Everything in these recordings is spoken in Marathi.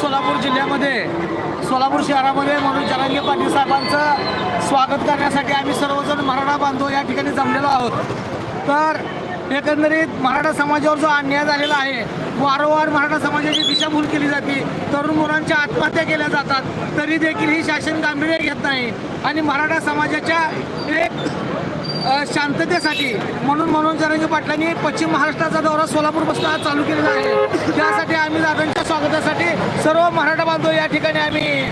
सोलापूर जिल्ह्यामध्ये सोलापूर शहरामध्ये मनोज जरांगे पाटील साहेबांचं स्वागत करण्यासाठी आम्ही सर्वजण मराठा बांधव या ठिकाणी जमलेलो आहोत. तर एकंदरीत मराठा समाजावर जो अन्याय झालेला आहे वारंवार मराठा समाजाची दिशाभूल केली जाते तरुण मुलांच्या आत्महत्या केल्या जातात तरी देखील ही शासन गांभीर्य घेत नाही. आणि मराठा समाजाच्या एक शांततेसाठी. म्हणून मनोज जरांगे पाटलांनी पश्चिम महाराष्ट्राचा दौरा सोलापूरपासून आज चालू केलेला आहे. त्यासाठी आम्ही दादांच्या स्वागतासाठी सर्व मराठा बांधव या ठिकाणी आम्ही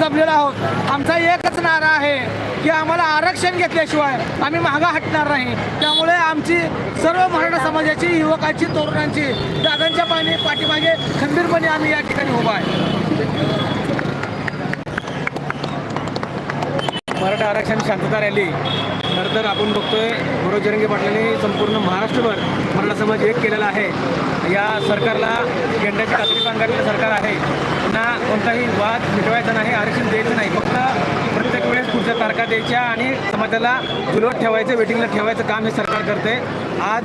जमलेलो आहोत. आमचा एकच नारा आहे की आम्हाला आरक्षण घेतल्याशिवाय आम्ही मागा हटणार नाही. त्यामुळे आमची सर्व मराठा समाजाची युवकांची तरुणांची दादांच्या पाणी पाठीमागे खंबीरपणे आम्ही या ठिकाणी उभा आहे. मराठा आरक्षण शांतता रॅली. खरं तर आपण बघतोय मनोज जरंगे पाटलांनी संपूर्ण महाराष्ट्रभर मराठा समाज एक केलेला आहे. या सरकारला गेंड्याची कात्री पांघरलेलं सरकार आहे. त्यांना कोणताही वाद मिटवायचा नाही आरक्षण द्यायचं नाही. फक्त प्रत्येक वेळेस पुढच्या तारखा द्यायच्या आणि समाजाला जुलवत ठेवायचं वेटिंगला ठेवायचं काम हे सरकार करते. आज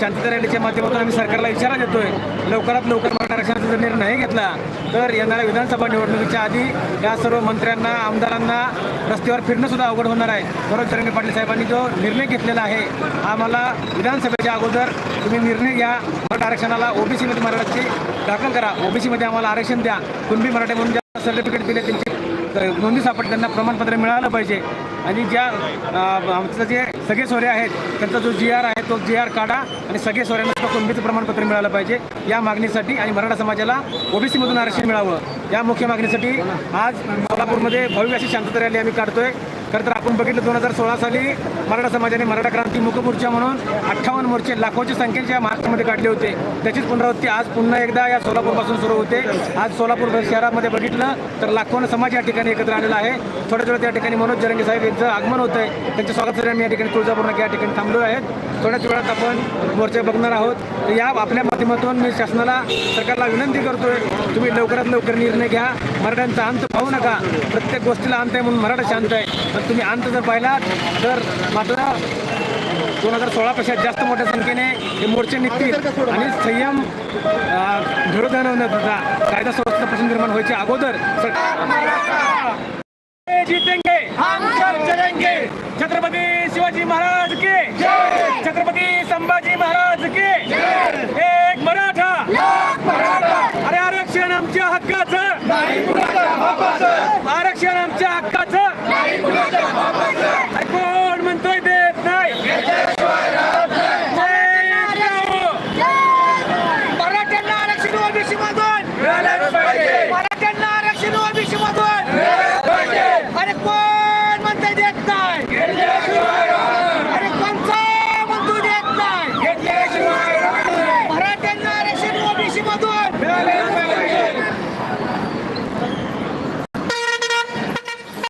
शांतता रॅलीच्या माध्यमातून आम्ही सरकारला इशारा देतोय. लवकरात लवकर मराठा आरक्षणाचा जर निर्णय नाही घेतला तर येणाऱ्या विधानसभा निवडणुकीच्या आधी या सर्व मंत्र्यांना आमदारांना रस्त्यावर फिरणं सुद्धा अवघड होणार आहे. मनोज जरंगे पाटील साहेबांनी जो निर्णय घेतलेला आहे आम्हाला विधानसभेच्या अगोदर तुम्ही निर्णय घ्या. मराठा आरक्षणाला ओबीसीमध्ये मराठी दाखल करा. ओबीसीमध्ये आम्हाला आरक्षण द्या. कुणबी मराठी म्हणून ज्या सर्टिफिकेट दिले त्यांची नोंदी सापड त्यांना प्रमाणपत्र मिळालं पाहिजे. आणि ज्या आमचं जे सगळे सोरे आहेत त्यांचा जो जी आर आहे तो जी आर काढा आणि सगळे सोऱ्यांना कुणबीचं प्रमाणपत्र मिळालं पाहिजे. या मागणीसाठी आणि मराठा समाजाला ओबीसीमधून आरक्षण मिळावं. या मुख्य मागणीसाठी आज सोलापूरमध्ये भव्य अशी शांतता रॅली आम्ही काढतोय. खरं तर आपण बघितलं दोन हजार सोळा साली मराठा समाजाने मराठा क्रांती मुख मोर्चा म्हणून अठ्ठावन्न मोर्चे लाखोच्या संख्येच्या मार्चमध्ये काढले होते. त्याचीच पुनरावृत्ती आज पुन्हा एकदा या सोलापूरपासून सुरू होते. आज सोलापूर शहरामध्ये बघितलं तर लाखोनं समाज या ठिकाणी एकत्र आलेला आहे. थोड्या थोड्या त्या ठिकाणी मनोज जरंगे साहेब यांचं आगमन होतं आहे त्यांच्या स्वागतासाठी आम्ही या ठिकाणी तुळजापूर या ठिकाणी थांबलो आहेत थोड्याच वेळात आपण मोर्चा बघणार आहोत. तर या आपल्या माध्यमातून मी शासनाला सरकारला विनंती करतोय तुम्ही लवकरात लवकर निर्णय घ्या. मराठ्यांचा अंत पाहू नका. प्रत्येक गोष्टीला अंत आहे म्हणून मराठा शांत आहे. पण तुम्ही अंत जर पाहिलात तर मात्र दोन हजार सोळापेक्षा जास्त मोठ्या संख्येने हे मोर्चे निघतील. आणि संयम धुरोधनवण्याचा कायदा सुव्यवस्था प्रश्न निर्माण व्हायच्या अगोदर जितेंगे हम सब चलेंगे छत्रपती शिवाजी महाराज के. छत्रपती संभाजी महाराज के. एक मराठा. अरे आरक्षण आमच्या हक्काचं. आरक्षण आमच्या